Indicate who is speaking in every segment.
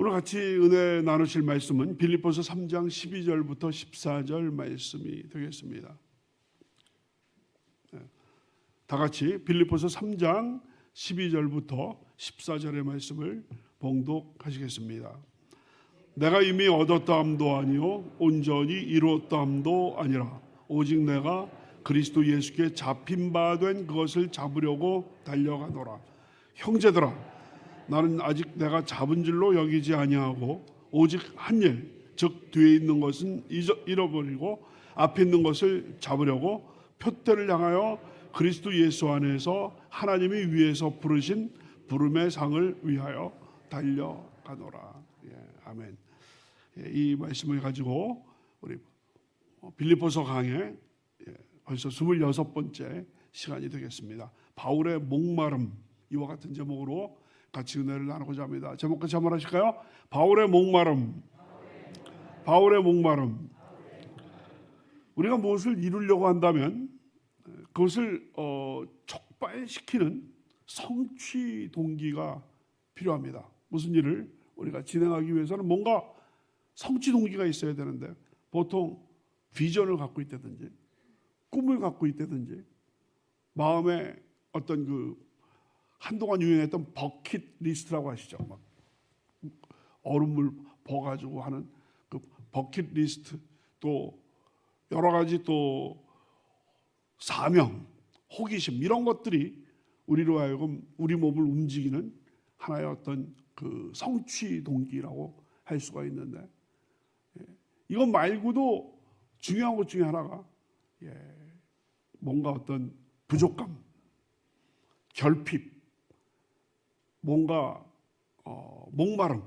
Speaker 1: 오늘 같이 은혜 나누실 말씀은 빌립보서 3장 12절부터 14절 말씀이 되겠습니다. 네. 다 같이 빌립보서 3장 12절부터 14절의 말씀을 봉독하시겠습니다. 내가 이미 얻었다함도 아니요 온전히 이루었다함도 아니라 오직 내가 그리스도 예수께 잡힌 바 된 그것을 잡으려고 달려가노라 형제들아 나는 아직 내가 잡은 줄로 여기지 아니하고 오직 한 일 즉 뒤에 있는 것은 잃어버리고 앞에 있는 것을 잡으려고 표대를 향하여 그리스도 예수 안에서 하나님이 위에서 부르신 부름의 상을 위하여 달려가노라 예, 아멘 예, 이 말씀을 가지고 우리 빌립보서 강의 예, 벌써 26번째 시간이 되겠습니다. 바울의 목마름 이와 같은 제목으로 같이 은혜를 나누고자 합니다. 제목 같이 한번 하실까요? 바울의 목마름. 바울의 목마름. 우리가 무엇을 이루려고 한다면 예, 그것을 어, 촉발시키는 성취 동기가 필요합니다. 무슨 일을 우리가 진행하기 위해서는 뭔가 성취 동기가 있어야 되는데 보통 비전을 갖고 있다든지 꿈을 갖고 있다든지 마음에 어떤 그 한동안 유행했던 버킷 리스트라고 하시죠. 막 얼음물 버가지고 하는 그 버킷 리스트 또 여러 가지 또 사명, 호기심 이런 것들이 우리로 하여금 우리 몸을 움직이는 하나의 어떤 그 성취 동기라고 할 수가 있는데 예, 이것 말고도 중요한 것 중에 하나가 예, 뭔가 어떤 부족감, 결핍, 뭔가 어, 목마름,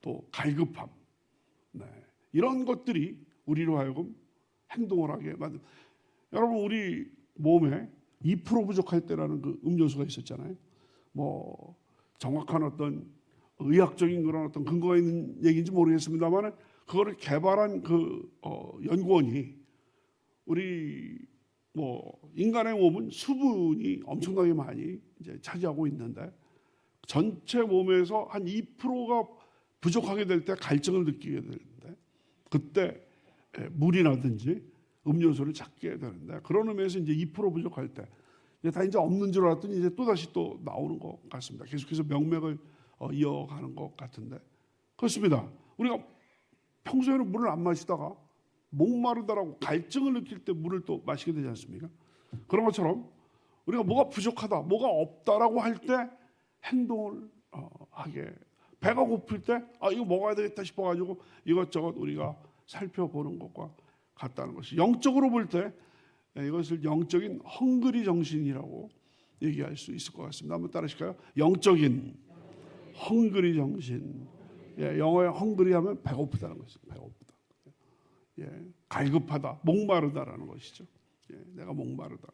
Speaker 1: 또 갈급함, 네, 이런 것들이 우리로 하여금 행동을 하게 만든. 여러분 우리 몸에 2% 부족할 때라는 그 음료수가 있었잖아요. 뭐 정확한 어떤 의학적인 그런 어떤 근거가 있는 얘기인지 모르겠습니다만은 그거를 개발한 그 어, 연구원이 우리 뭐 인간의 몸은 수분이 엄청나게 많이 이제 차지하고 있는데 전체 몸에서 한 2%가 부족하게 될 때 갈증을 느끼게 되는데 그때 에, 물이라든지 음료수를 찾게 되는데 그런 의미에서 이제 2% 부족할 때 이제 다 이제 없는 줄 알았더니 이제 또 다시 또 나오는 것 같습니다. 계속해서 명맥을 어, 이어가는 것 같은데 그렇습니다. 우리가 평소에는 물을 안 마시다가 목마르다라고 갈증을 느낄 때 물을 또 마시게 되지 않습니까? 그런 것처럼 우리가 뭐가 부족하다, 뭐가 없다라고 할 때 행동을 어, 하게 배가 고플 때 아 이거 먹어야 되겠다 싶어가지고 이것저것 우리가 살펴보는 것과 같다는 것이 영적으로 볼 때 이것을 영적인 헝그리 정신이라고 얘기할 수 있을 것 같습니다. 한번 따라하실까요? 영적인 헝그리 정신. 예, 영어에 헝그리 하면 배고프다는 것입니다. 배고프다. 예, 갈급하다, 목마르다라는 것이죠. 예, 내가 목마르다.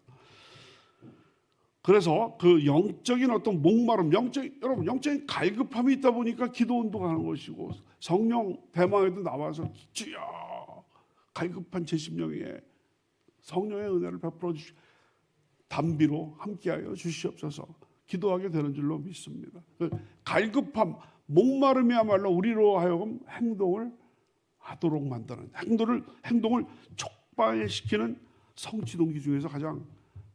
Speaker 1: 그래서 그 영적인 어떤 목마름, 영적 여러분 영적인 갈급함이 있다 보니까 기도 운동하는 것이고 성령 대망에도 나와서 주여 갈급한 제 심령에 성령의 은혜를 베풀어 주시 담비로 함께하여 주시옵소서 기도하게 되는 줄로 믿습니다. 그 갈급함, 목마름이야말로 우리로 하여금 행동을 하도록 만드는 행동을 행동을 촉발시키는 성취 동기 중에서 가장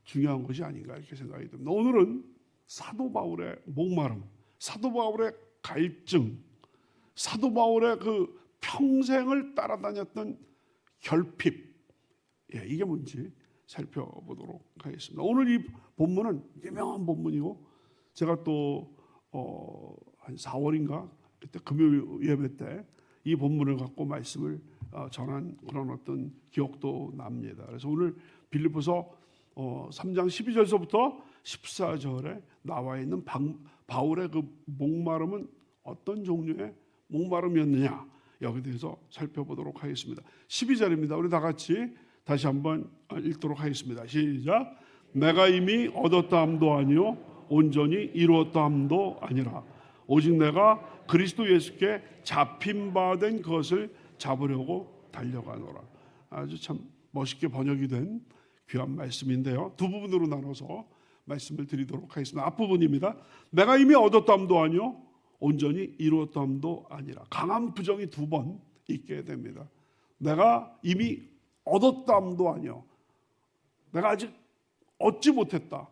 Speaker 1: 중요한 것이 아닌가 이렇게 생각이 듭니다. 오늘은 사도 바울의 목마름, 사도 바울의 갈증, 사도 바울의 그 평생을 따라다녔던 결핍, 예, 이게 뭔지 살펴보도록 하겠습니다. 오늘 이 본문은 유명한 본문이고 제가 또 어, 한 4월인가 그때 금요일 예배 때 이 본문을 갖고 말씀을 어, 전한 그런 어떤 기억도 납니다. 그래서 오늘 빌립보서 어, 3장 12절서부터 14절에 나와 있는 방, 바울의 그 목마름은 어떤 종류의 목마름이었느냐 여기에 대해서 살펴보도록 하겠습니다. 12절입니다. 우리 다 같이 다시 한번 읽도록 하겠습니다. 시작. 내가 이미 얻었다 함도 아니요 온전히 이루었다 함도 아니라 오직 내가 그리스도 예수께 잡힌 바 된 것을 잡으려고 달려가노라. 아주 참 멋있게 번역이 된 귀한 말씀인데요. 두 부분으로 나눠서 말씀을 드리도록 하겠습니다. 앞부분입니다. 내가 이미 얻었다함도 아니요 온전히 이루었다함도 아니라 강한 부정이 두 번 있게 됩니다. 내가 이미 얻었다함도 아니요. 내가 아직 얻지 못했다.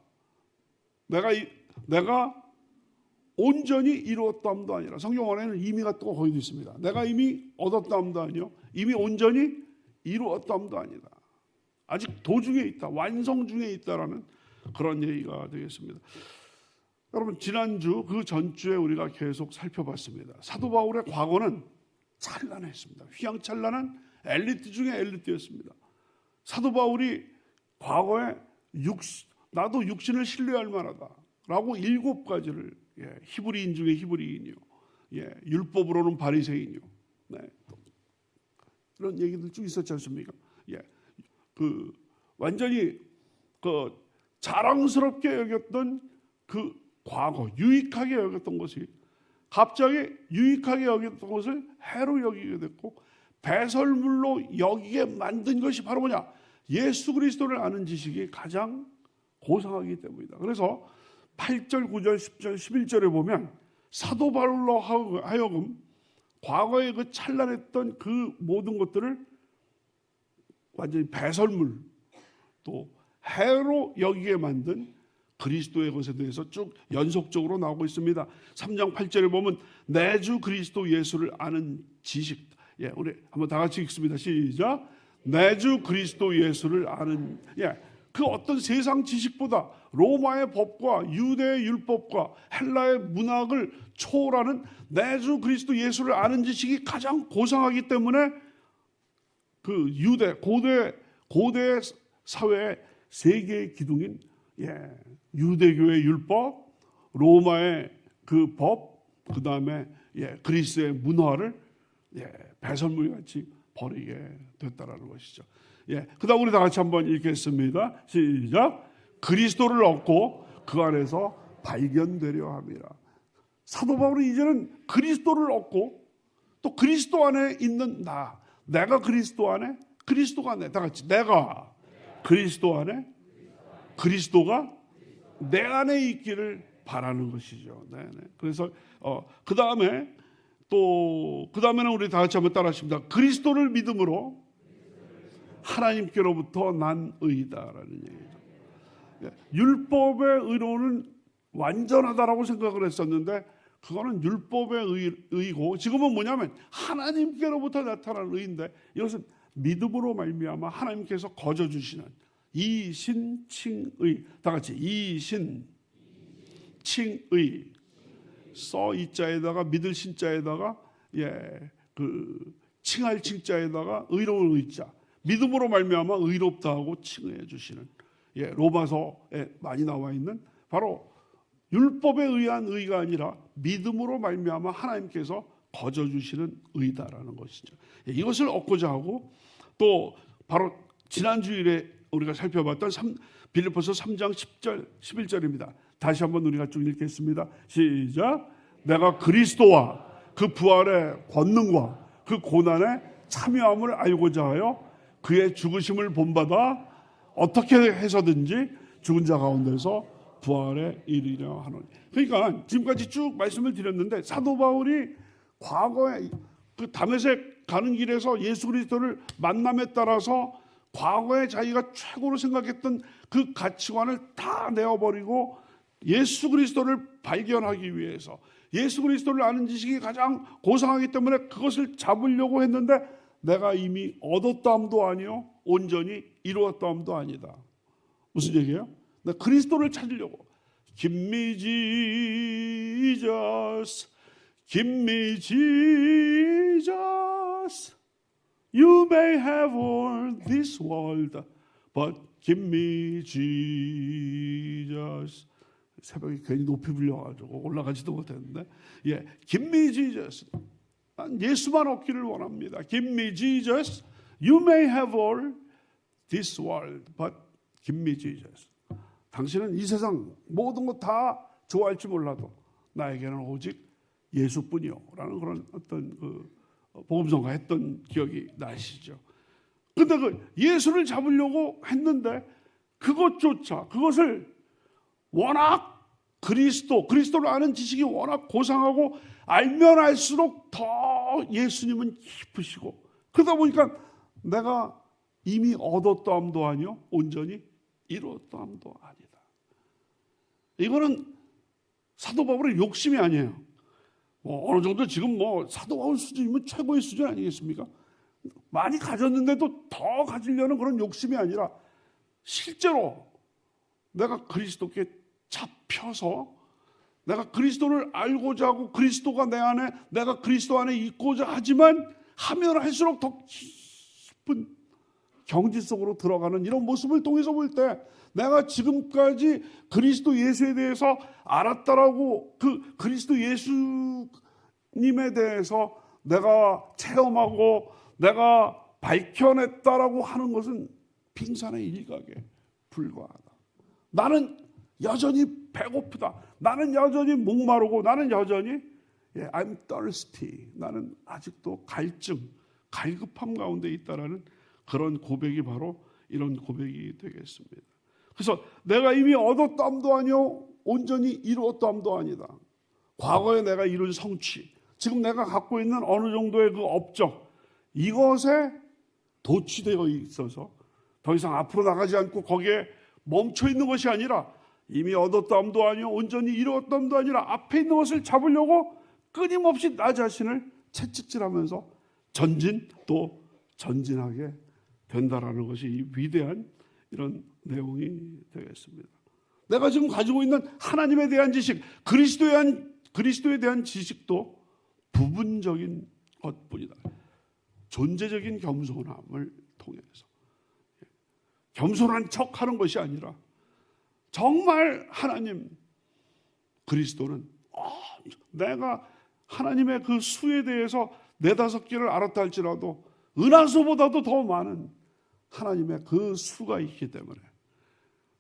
Speaker 1: 내가 이, 내가 온전히 이루었다함도 아니라 성경 안에는 이미가 또 거기도 있습니다. 내가 이미 얻었다함도 아니요. 이미 온전히 이루었다함도 아니다. 아직 도중에 있다. 완성 중에 있다라는 그런 얘기가 되겠습니다. 여러분 지난주 그 전주에 우리가 계속 살펴봤습니다. 사도 바울의 과거는 찬란했습니다. 휘황찬란한 엘리트 중에 엘리트였습니다. 사도 바울이 과거에 육, 나도 육신을 신뢰할 만하다라고 일곱 가지를 예, 히브리인 중에 히브리인이요, 예, 율법으로는 바리새인이요, 네, 또 이런 얘기들 쭉 있었지 않습니까? 예, 그 완전히 그 자랑스럽게 여겼던 그 과거 유익하게 여겼던 것이 갑자기 유익하게 여겼던 것을 해로 여기게 됐고 배설물로 여기게 만든 것이 바로 뭐냐 예수 그리스도를 아는 지식이 가장 고상하기 때문이다. 그래서 8절, 9절, 10절, 11절에 보면 사도 바울로 하여금 과거에 그 찬란했던 그 모든 것들을 완전히 배설물 또 해로 여기게 만든 그리스도의 것에 대해서 쭉 연속적으로 나오고 있습니다. 3장 8절에 보면 내주 그리스도 예수를 아는 지식. 예, 우리 한번 다 같이 읽습니다. 시작. 내주 그리스도 예수를 아는 예. 그 어떤 세상 지식보다 로마의 법과 유대의 율법과 헬라의 문학을 초월하는 내주 그리스도 예수를 아는 지식이 가장 고상하기 때문에 그 유대 고대 고대 사회의 세 개의 기둥인 예, 유대교의 율법, 로마의 그 법, 그 다음에 예, 그리스의 문화를 예, 배설물 같이 버리게 됐다라는 것이죠. 예, 그다음 우리 다 같이 한번 읽겠습니다. 시작. 그리스도를 얻고 그 안에서 발견되려 함이라. 사도 바울은 이제는 그리스도를 얻고 또 그리스도 안에 있는 나, 내가 그리스도 안에, 그리스도가 내, 다 같이 내가 그리스도 안에, 그리스도가 내 안에 있기를 바라는 것이죠. 네, 네. 그래서 어, 그 다음에 또 그 다음에는 우리 다 같이 한번 따라하십니다. 그리스도를 믿음으로 하나님께로부터 난 의다라는 얘기죠. 예, 율법의 의로는 완전하다라고 생각을 했었는데 그거는 율법의 의, 의고 지금은 뭐냐면 하나님께로부터 나타난 의인데 이것은 믿음으로 말미암아 하나님께서 거저 주시는 이 신칭의 다 같이 이 신칭의 써 이자에다가 믿을 신자에다가 예그 칭할 칭자에다가 의로운 의자. 믿음으로 말미암아 의롭다 하고 칭해 주시는 예 로마서에 많이 나와 있는 바로 율법에 의한 의가 아니라 믿음으로 말미암아 하나님께서 거저 주시는 의다라는 것이죠. 예, 이것을 얻고자 하고 또 바로 지난 주일에 우리가 살펴봤던 3, 빌립보서 3장 10절 11절입니다. 다시 한번 우리가 쭉 읽겠습니다. 시작. 내가 그리스도와 그 부활의 권능과 그 고난의 참여함을 알고자 하여 그의 죽으심을 본받아 어떻게 해서든지 죽은 자 가운데서 부활에 이르려 하노니. 그러니까 지금까지 쭉 말씀을 드렸는데 사도 바울이 과거에 그 다메섹 가는 길에서 예수 그리스도를 만남에 따라서 과거에 자기가 최고로 생각했던 그 가치관을 다 내어버리고 예수 그리스도를 발견하기 위해서 예수 그리스도를 아는 지식이 가장 고상하기 때문에 그것을 잡으려고 했는데 내가 이미 얻었다함도 아니요 온전히 이루었다함도 아니다. 무슨 얘기예요? 나 그리스도를 찾으려고 Jesus, give me Jesus. You may have all this world, but Jesus. 새벽에 괜히 높이 불려가지고 올라가지도 못했는데, 예, Jesus. 난 예수만 얻기를 원합니다. Jesus. You may have all this world, but Jesus. 당신은 이 세상 모든 것 다 좋아할지 몰라도 나에게는 오직 예수뿐이요라는 그런 어떤 그 복음성가 했던 기억이 나시죠. 근데 그 예수를 잡으려고 했는데 그것조차 그것을 워낙 그리스도, 그리스도를 아는 지식이 워낙 고상하고 알면 알수록 더 예수님은 깊으시고 그러다 보니까 내가 이미 얻었다함도 아니요 온전히 이루었다함도 아니다. 이거는 사도 바울의 욕심이 아니에요. 뭐 어느 정도 지금 뭐 사도 바울 수준이면 최고의 수준 아니겠습니까? 많이 가졌는데도 더 가지려는 그런 욕심이 아니라 실제로 내가 그리스도께 잡혀서 내가 그리스도를 알고자 하고 그리스도가 내 안에 내가 그리스도 안에 있고자 하지만 하면 할수록 더 깊은 경지 속으로 들어가는 이런 모습을 통해서 볼 때 내가 지금까지 그리스도 예수에 대해서 알았다라고 그 그리스도 예수님에 대해서 내가 체험하고 내가 밝혀냈다라고 하는 것은 빙산의 일각에 불과하다. 나는 여전히 배고프다. 나는 여전히 목마르고 나는 여전히 예, I'm thirsty. 나는 아직도 갈증, 갈급함 가운데 있다라는 그런 고백이 바로 이런 고백이 되겠습니다. 그래서 내가 이미 얻었담도 아니요 온전히 이루었담도 아니다. 과거에 내가 이룬 성취, 지금 내가 갖고 있는 어느 정도의 그 업적 이것에 도취되어 있어서 더 이상 앞으로 나가지 않고 거기에 멈춰 있는 것이 아니라 이미 얻었담도 아니요 온전히 이루었담도 아니라 앞에 있는 것을 잡으려고 끊임없이 나 자신을 채찍질하면서 전진 또 전진하게 된다라는 것이 이 위대한 이런 내용이 되겠습니다. 내가 지금 가지고 있는 하나님에 대한 지식, 그리스도에 대한 그리스도에 대한 지식도 부분적인 것뿐이다. 존재적인 겸손함을 통해서 겸손한 척하는 것이 아니라 정말 하나님 그리스도는 어, 내가 하나님의 그 수에 대해서 네다섯 개를 알았다 할지라도 은하수보다도 더 많은 하나님의 그 수가 있기 때문에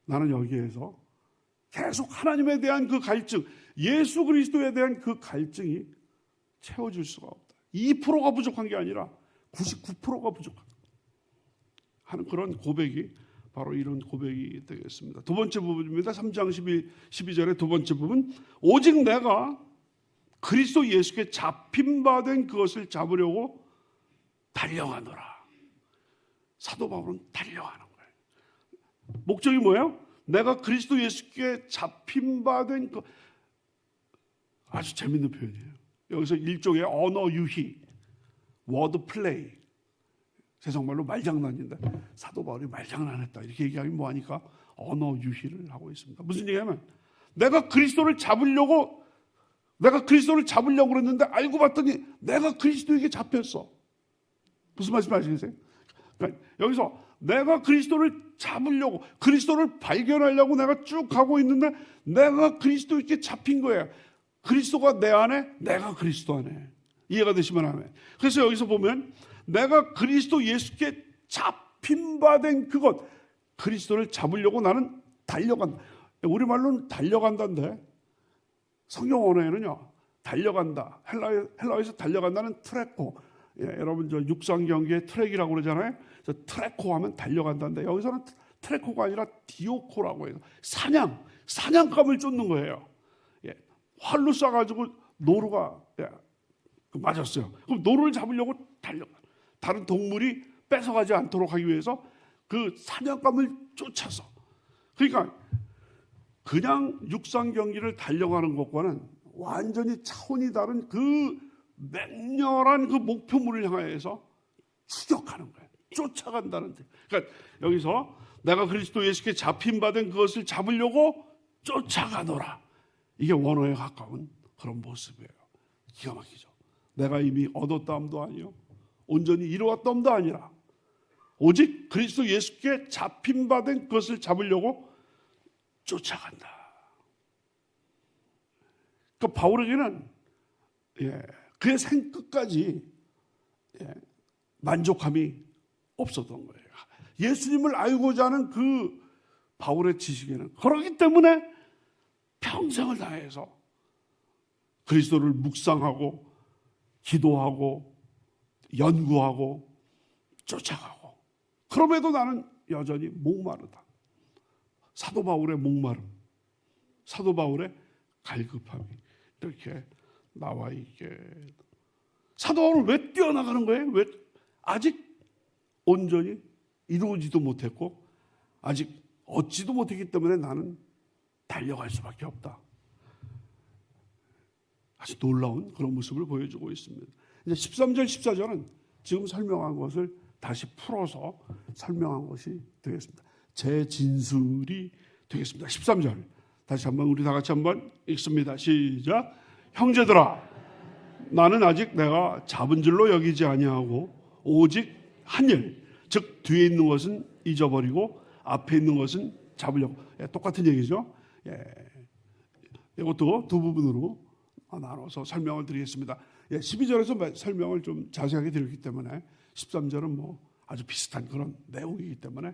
Speaker 1: 나는 여기에서 계속 하나님에 대한 그 갈증, 예수 그리스도에 대한 그 갈증이 채워질 수가 없다. 2%가 부족한 게 아니라 99%가 부족하다. 하는 그런 고백이 바로 이런 고백이 되겠습니다. 두 번째 부분입니다. 3장 12, 12절의 두 번째 부분. 오직 내가 그리스도 예수께 잡힌 바 된 그것을 잡으려고 달려가노라. 사도 바울은 달려가는 거예요. 목적이 뭐예요? 내가 그리스도 예수께 잡힌 바 된 그 아주 재밌는 표현이에요. 여기서 일종의 언어 유희, 워드 플레이. 세상말로 말장난인데 사도 바울이 말장난했다 이렇게 얘기하기 뭐하니까 언어 유희를 하고 있습니다. 무슨 얘기냐면 내가 그리스도를 잡으려고 내가 그리스도를 잡으려고 그랬는데 알고 봤더니 내가 그리스도에게 잡혔어. 무슨 말씀 아시겠어요? 여기서 내가 그리스도를 잡으려고 그리스도를 발견하려고 내가 쭉 가고 있는데 내가 그리스도에게 잡힌 거예요. 그리스도가 내 안에 내가 그리스도 안에 이해가 되시면 하면 그래서 여기서 보면 내가 그리스도 예수께 잡힌 바 된 그것 그리스도를 잡으려고 나는 달려간다. 우리말로는 달려간다인데 성경 언어에는요 달려간다 헬라 헬라에서 달려간다는 트레코 예, 여러분 저 육상 경기의 트랙이라고 그러잖아요. 저 트레코 하면 달려간다는데 여기서는 트레코가 아니라 디오코라고 해요. 사냥 사냥감을 쫓는 거예요. 예, 활로 쏴가지고 노루가 예, 그 맞았어요. 그럼 노루를 잡으려고 달려가. 다른 동물이 뺏어가지 않도록 하기 위해서 그 사냥감을 쫓아서. 그러니까 그냥 육상 경기를 달려가는 것과는 완전히 차원이 다른 그 맹렬한 그 목표물을 향하여서 추격하는 거예요. 쫓아간다는 뜻. 그러니까 여기서 내가 그리스도 예수께 잡힌 바된 그것을 잡으려고 쫓아가노라. 이게 원어에 가까운 그런 모습이에요. 기가 막히죠. 내가 이미 얻었다함도 아니요. 온전히 이루었다함도 아니라 오직 그리스도 예수께 잡힌 바된 그것을 잡으려고 쫓아간다. 그 바울에게는 예, 그의 생끝까지 예, 만족함이 없었던 거예요. 예수님을 알고자 하는 그 바울의 지식에는 그러기 때문에 평생을 다해서 그리스도를 묵상하고 기도하고 연구하고 쫓아가고 그럼에도 나는 여전히 목마르다. 사도 바울의 목마름, 사도 바울의 갈급함이 이렇게 나와 있게 사도 바울은 왜 뛰어나가는 거예요? 왜 아직 온전히 이루어지도 못했고 아직 얻지도 못했기 때문에 나는 달려갈 수밖에 없다. 아주 놀라운 그런 모습을 보여주고 있습니다. 이제 13절, 14절은 지금 설명한 것을 다시 풀어서 설명한 것이 되겠습니다. 제 진술이 되겠습니다. 13절. 다시 한번 우리 다 같이 한번 읽습니다. 시작. 형제들아 나는 아직 내가 잡은 줄로 여기지 아니하고 오직 한 일, 즉 뒤에 있는 것은 잊어버리고 앞에 있는 것은 잡으려고. 예, 똑같은 얘기죠. 예. 이것도 두 부분으로 나눠서 설명을 드리겠습니다. 예, 12절에서 설명을 좀 자세하게 드렸기 때문에 13절은 뭐 아주 비슷한 그런 내용이기 때문에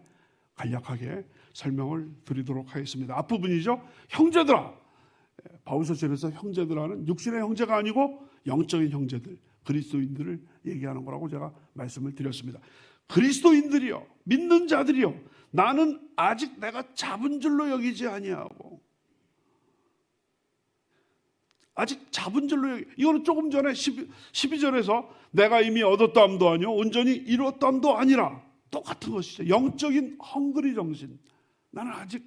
Speaker 1: 간략하게 설명을 드리도록 하겠습니다. 앞부분이죠. 형제들아. 예, 바울서절에서 형제들하는 육신의 형제가 아니고 영적인 형제들, 그리스도인들을 얘기하는 거라고 제가 말씀을 드렸습니다. 그리스도인들이요, 믿는 자들이요, 나는 아직 내가 잡은 줄로 여기지 아니하고 아직 잡은 줄로 여기 이거는 조금 전에 12, 12절에서 내가 이미 얻었다함도 아니요 온전히 이뤘다함도 아니라 똑같은 것이죠. 영적인 헝그리 정신. 나는 아직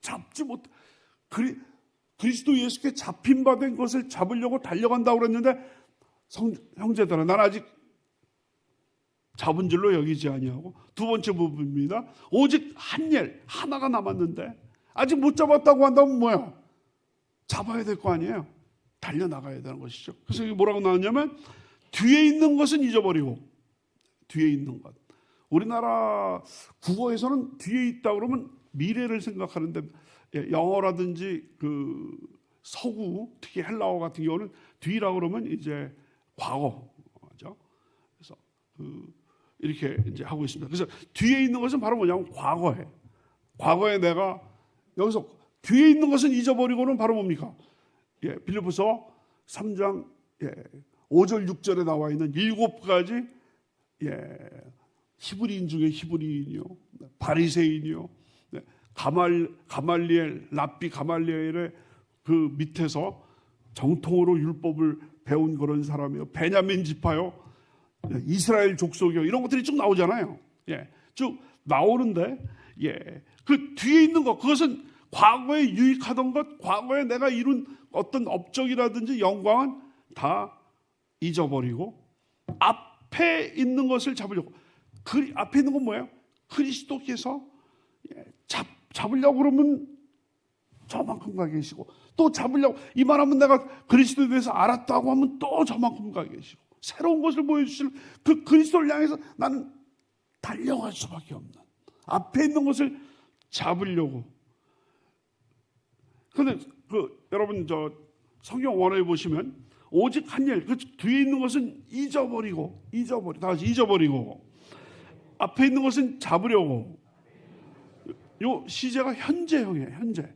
Speaker 1: 잡지 못 그리, 그리스도 예수께 잡힌 바 된 것을 잡으려고 달려간다고 그랬는데 성, 형제들아 나는 아직 잡은 줄로 여기지 아니하고 두 번째 부분입니다. 오직 한 일 하나가 남았는데 아직 못 잡았다고 한다면 뭐야? 잡아야 될 거 아니에요. 달려 나가야 되는 것이죠. 그래서 이게 뭐라고 나왔냐면 뒤에 있는 것은 잊어버리고 뒤에 있는 것. 우리나라 국어에서는 뒤에 있다 그러면 미래를 생각하는데 예, 영어라든지 그 서구 특히 헬라어 같은 경우는 뒤라 그러면 이제 과거죠. 그래서 그 이렇게 이제 하고 있습니다. 그래서 뒤에 있는 것은 바로 뭐냐면 과거에 과거에 내가 여기서 뒤에 있는 것은 잊어버리고는 바로 뭡니까? 예, 빌립보서 3장 예, 5절 6절에 나와 있는 일곱 가지 예, 히브리인 중에 히브리인이요, 바리새인이요, 네, 가말 가말리엘 랍비 가말리엘의 그 밑에서 정통으로 율법을 배운 그런 사람이요, 베냐민 지파요, 예, 이스라엘 족속이요, 이런 것들이 쭉 나오잖아요. 예, 쭉 나오는데 예, 그 뒤에 있는 것 그것은 과거에 유익하던 것, 과거에 내가 이룬 어떤 업적이라든지 영광은 다 잊어버리고 앞에 있는 것을 잡으려고. 그 앞에 있는 건 뭐예요? 그리스도께서 예, 잡, 잡으려고 그러면 저만큼 가 계시고 또 잡으려고 이 말하면 내가 그리스도에 대해서 알았다고 하면 또 저만큼 가 계시고 새로운 것을 보여주시는 그 그리스도를 향해서 나는 달려갈 수밖에 없는 앞에 있는 것을 잡으려고 근데 그 여러분 저 성경 원어에 보시면 오직 한 일, 그 뒤에 있는 것은 잊어버리고 잊어버리 다시 잊어버리고 앞에 있는 것은 잡으려고 요 시제가 현재형이에요. 현재.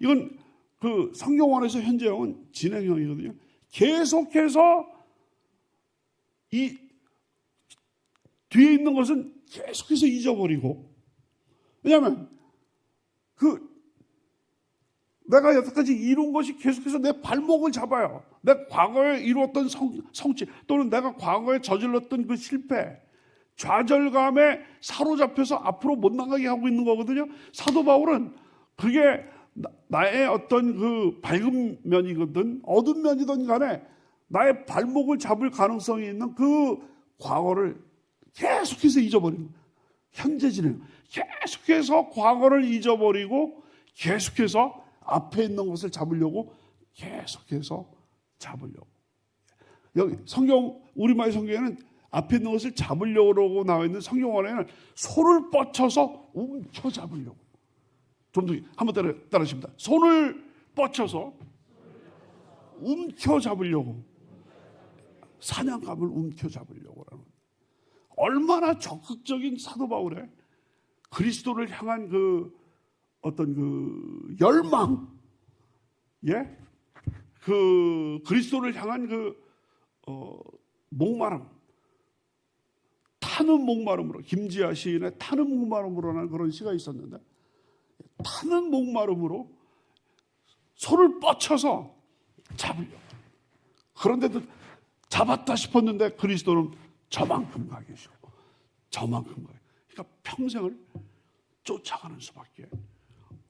Speaker 1: 이건 그 성경 원에서 현재형은 진행형이거든요. 계속해서 이 뒤에 있는 것은 계속해서 잊어버리고 왜냐하면 그 내가 여태까지 이룬 것이 계속해서 내 발목을 잡아요. 내 과거에 이루었던 성, 성취 또는 내가 과거에 저질렀던 그 실패, 좌절감에 사로잡혀서 앞으로 못 나가게 하고 있는 거거든요. 사도 바울은 그게 나의 어떤 그 밝은 면이거든 어두운 면이든 간에 나의 발목을 잡을 가능성이 있는 그 과거를 계속해서 잊어버리는 현재 진행 계속해서 과거를 잊어버리고 계속해서 앞에 있는 것을 잡으려고 계속해서 잡으려고. 여기 성경 우리말 성경에는 앞에 있는 것을 잡으려고 나와 있는 성경 안에는 손을 뻗쳐서 움켜 잡으려고. 좀더 한번 따라 따라 하십니다. 손을 뻗쳐서 움켜 잡으려고. 사냥감을 움켜 잡으려고라는. 얼마나 적극적인 사도 바울의 그리스도를 향한 그 어떤 그 열망, 예, 그 그리스도를 향한 그 어, 목마름, 타는 목마름으로 김지아 시인의 타는 목마름으로라는 그런 시가 있었는데 타는 목마름으로 손을 뻗쳐서 잡으려. 그런데도 잡았다 싶었는데 그리스도는 저만큼 가 계시고 저만큼 가. 그러니까 평생을 쫓아가는 수밖에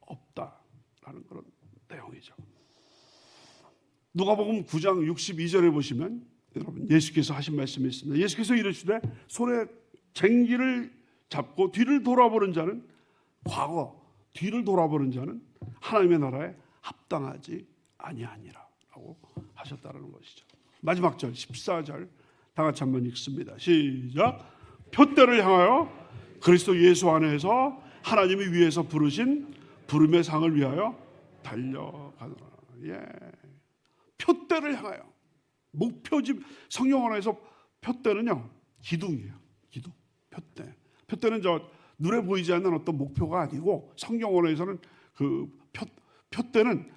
Speaker 1: 없다라는 그런 내용이죠. 누가복음 9장 62절에 보시면 여러분 예수께서 하신 말씀이 있습니다. 예수께서 이르시되 손에 쟁기를 잡고 뒤를 돌아보는 자는 과거 뒤를 돌아보는 자는 하나님의 나라에 합당하지 아니하니라라고 하셨다는 것이죠. 마지막 절 14절 다 같이 한번 읽습니다. 시작. 표대를 향하여 그리스도 예수 안에서 하나님이 위에서 부르신 부름의 상을 위하여 달려가노라. 예. 표대를 향하여 목표집 성경 언어에서 표대는요 기둥이에요. 기둥. 표대. 표대는 저 눈에 보이지 않는 어떤 목표가 아니고 성경 언어에서는 그 표, 표대는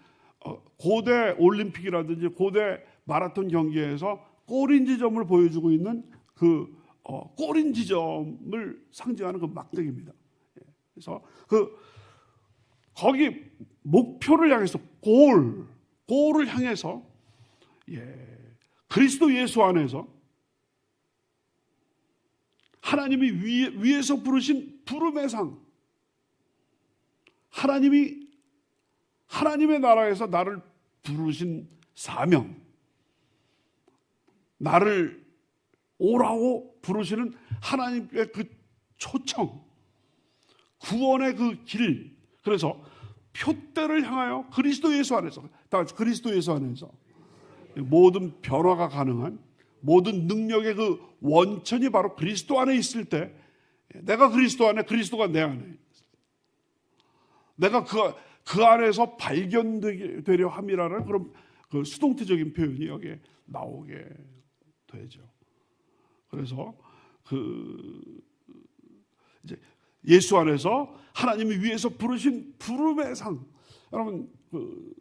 Speaker 1: 어, 고대 올림픽이라든지 고대 마라톤 경기에서 골인 지점을 보여주고 있는 그 어, 골인 지점을 상징하는 그 막대기입니다. 예. 그래서 그 거기 목표를 향해서 골, 골을 향해서 예, 그리스도 예수 안에서 하나님이 위, 위에서 부르신 부름의 상, 하나님이 하나님의 나라에서 나를 부르신 사명, 나를 오라고 부르시는 하나님의 그 초청, 구원의 그 길. 그래서 표대를 향하여 그리스도 예수 안에서, 다 같이 그리스도 예수 안에서 모든 변화가 가능한 모든 능력의 그 원천이 바로 그리스도 안에 있을 때 내가 그리스도 안에 그리스도가 내 안에 내가 그, 그 안에서 발견되려 함이라는 그런 그 수동태적인 표현이 여기에 나오게 되죠. 그래서 그 이제 예수 안에서 하나님이 위에서 부르신 부름의 상 여러분 그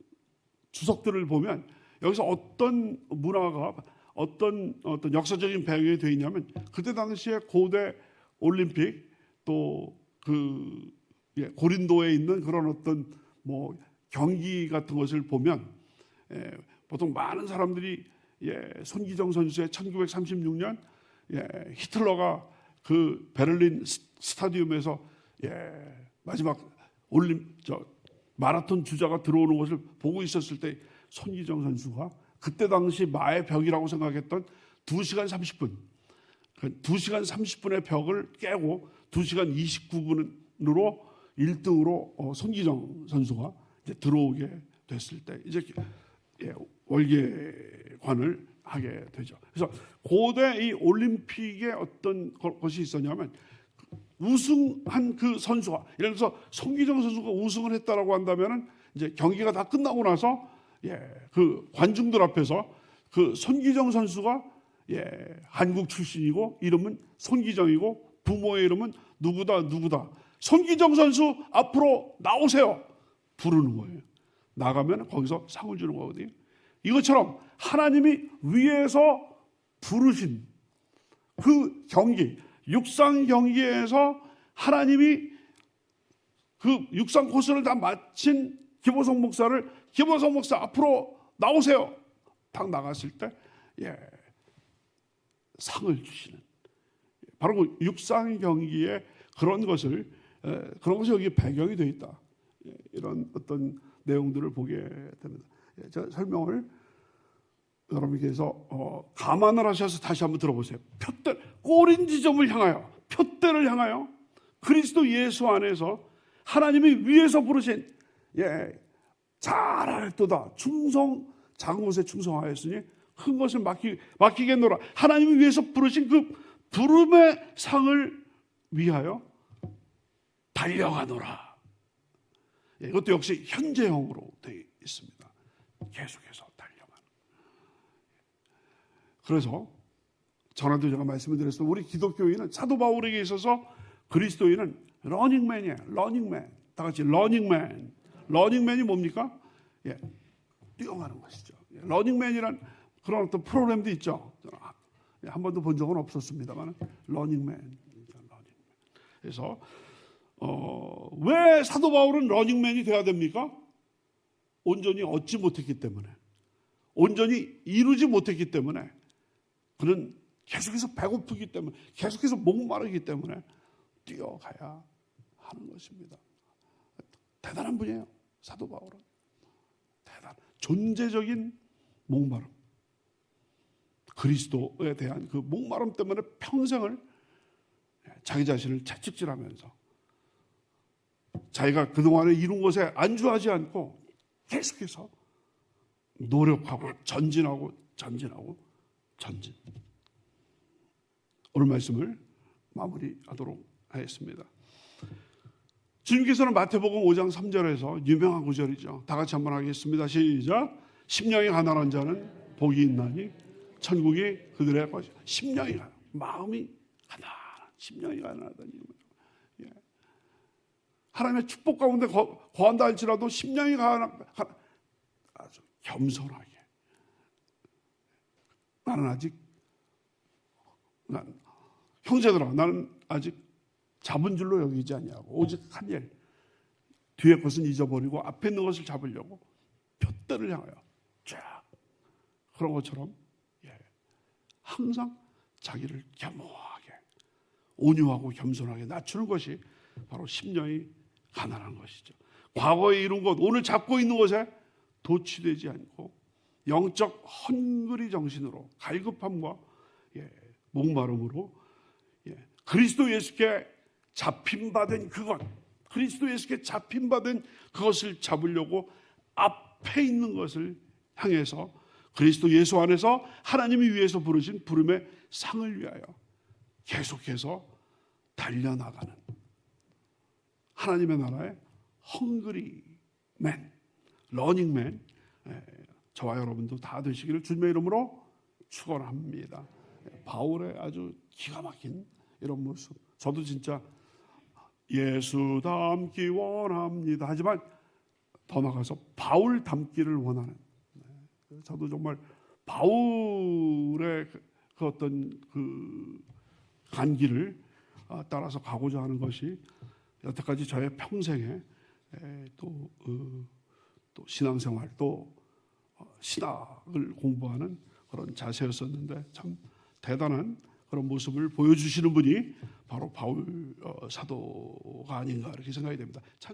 Speaker 1: 주석들을 보면 여기서 어떤 문화가 어떤 어떤 역사적인 배경이 되어 있냐면 그때 당시에 고대 올림픽 또그 예, 고린도에 있는 그런 어떤 뭐 경기 같은 것을 보면 예, 보통 많은 사람들이 예, 손기정 선수의 1936년 예, 히틀러가 그 베를린 스- 스타디움에서 예, 마지막 올림 저 마라톤 주자가 들어오는 것을 보고 있었을 때 손기정 선수가 그때 당시 마의 벽이라고 생각했던 2시간 30분 그 2시간 30분의 벽을 깨고 2시간 29분으로 1등으로 어, 손기정 선수가 들어오게 됐을 때 이제 예, 월계관을 하게 되죠. 그래서 고대 이 올림픽에 어떤 거- 것이 있었냐면 우승한 그 선수가 예를 들어서 손기정 선수가 우승을 했다라고 한다면은 이제 경기가 다 끝나고 나서 예, 그 관중들 앞에서 그 손기정 선수가 예, 한국 출신이고 이름은 손기정이고 부모의 이름은 누구다 누구다. 손기정 선수 앞으로 나오세요. 부르는 거예요. 나가면 거기서 상을 주는 거거든요. 이것처럼 하나님이 위에서 부르신 그 경기, 육상 경기에서 하나님이 그 육상 코스를 다 마친 김호성 목사를 김호성 목사 앞으로 나오세요. 딱 나갔을 때, 예, 상을 주시는 바로 그 육상 경기에 그런 것을 에, 그런 것이 여기 배경이 되어 있다. 예, 이런 어떤 내용들을 보게 됩니다. 예, 제가 설명을 여러분께서 어, 감안을 하셔서 다시 한번 들어보세요. 표대 꼬린 지점을 향하여 표대를 향하여 그리스도 예수 안에서 하나님이 위에서 부르신 예 잘할도다 충성 것에 충성하였으니 큰 것을 맡기 맡기겠노라 하나님이 위에서 부르신 그 부름의 상을 위하여 달려가노라. 예, 이것도 역시 현재형으로 되어 있습니다. 계속해서 달려가는. 그래서 전에도 제가 말씀을 드렸습니다. 우리 기독교인은 사도 바울에게 있어서 그리스도인은 러닝맨이에요. 러닝맨. 다 같이 러닝맨. 러닝맨이 뭡니까? 예, 뛰어가는 것이죠. 예, 러닝맨이란 그런 어떤 프로그램도 있죠. 아, 예, 한 번도 본 적은 없었습니다만. 러닝맨. 그래서 어, 왜 사도 바울은 러닝맨이 돼야 됩니까? 온전히 얻지 못했기 때문에 온전히 이루지 못했기 때문에 그는 계속해서 배고프기 때문에 계속해서 목마르기 때문에 뛰어가야 하는 것입니다. 대단한 분이에요. 사도 바울은. 대단. 존재적인 목마름. 그리스도에 대한 그 목마름 때문에 평생을 자기 자신을 채찍질하면서 자기가 그동안에 이룬 것에 안주하지 않고 계속해서 노력하고 전진하고 전진하고 전진. 오늘 말씀을 마무리하도록 하겠습니다. 주님께서는 마태복음 5장 3절에서 유명한 구절이죠. 다 같이 한번 하겠습니다. 시작. 심령이 가난한 자는 복이 있나니 천국이 그들의 것이. 심령이 가난, 마음이 가난한, 심령이 가난하다는 예. 하나님의 축복 가운데 거, 거한다 할지라도 심령이 가난, 아주 겸손하게. 나는 아직 난 형제들아 나는 아직 잡은 줄로 여기지 아니하고 오직 한 일 뒤에 것은 잊어버리고 앞에 있는 것을 잡으려고 표대를 향하여 쫙 그런 것처럼 예, 항상 자기를 겸허하게 온유하고 겸손하게 낮추는 것이 바로 심령이 가난한 것이죠. 과거에 이룬 것 오늘 잡고 있는 것에 도취되지 않고 영적 헝그리 정신으로 갈급함과 예, 목마름으로 예, 그리스도 예수께 잡힌 바된 그것, 그리스도 예수께 잡힌 바된 그것을 잡으려고 앞에 있는 것을 향해서 그리스도 예수 안에서 하나님이 위해서 부르신 부름의 상을 위하여 계속해서 달려나가는 하나님의 나라의 헝그리 맨, 러닝맨 예, 저와 여러분도 다 되시기를 주님의 이름으로 축원합니다. 바울의 아주 기가 막힌 이런 모습. 저도 진짜 예수 닮기 원합니다. 하지만 더 나가서 바울 닮기를 원하는. 네. 저도 정말 바울의 그- 그 어떤 그 간기를 아, 따라서 가고자 하는 것이 여태까지 저의 평생에 에, 또, 어, 또 신앙생활 또 어, 신학을 공부하는 그런 자세였었는데 참 대단한 그런 모습을 보여주시는 분이 바로 바울 어, 사도가 아닌가 이렇게 생각이 됩니다. 참